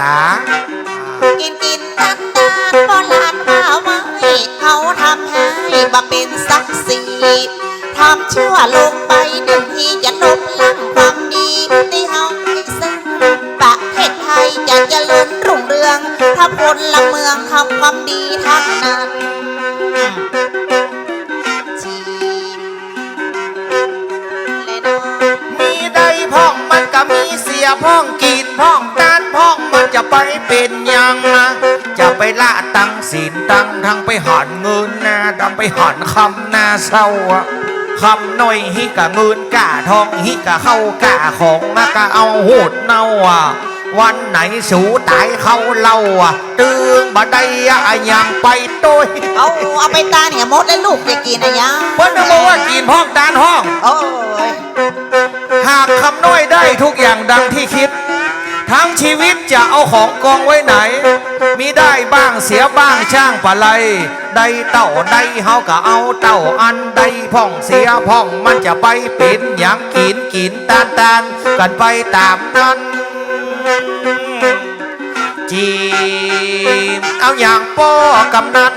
ตา กินกินตันตาโบราณว่าไว้เขาทำให้บ่เป็นศักดิ์ศรีทำชั่วลงไปหนึ่งทีจะลบล้างความดีที่เฮาให้สร้างประเทศไทยจะเจริญรุ่งเรือง ถ้าพลละเมืองทำความดีทั้งนั้นจีนมีได้พ่องมันก็มีเสียพ่องกินพ่อง ไปเป็นหยังนะจะไปละตังศีลตังทั้งไปหันเงินนาดำไปหันคำนาเศร้าอะคำหน่อยฮิกะเงินกะทองฮิกะเข้ากะของมากะเอาหูดเน่าอะวันไหนสูตายเขาเล่าอะตึงบ่ได้อะยังไปต้วยเอาเอาไปตาเนี่ยมดและลูกจะกินอะยะเพิ่นนึกบอกว่ากินห้องตานห้องโอ้ยหากคำน้อยได้ทุกอย่างดังที่คิด ทั้งชีวิตจะเอาของกองไว้ไหน มีได้บ้างเสียบ้างช่างปะไลได้เต่าได้เฮาก็เอาเต่าอันได้พ่องเสียพ่องมันจะไปเป็นอย่างกินกินตานตานกันไปตามนั้นจีเอาอย่างป้อกำนัน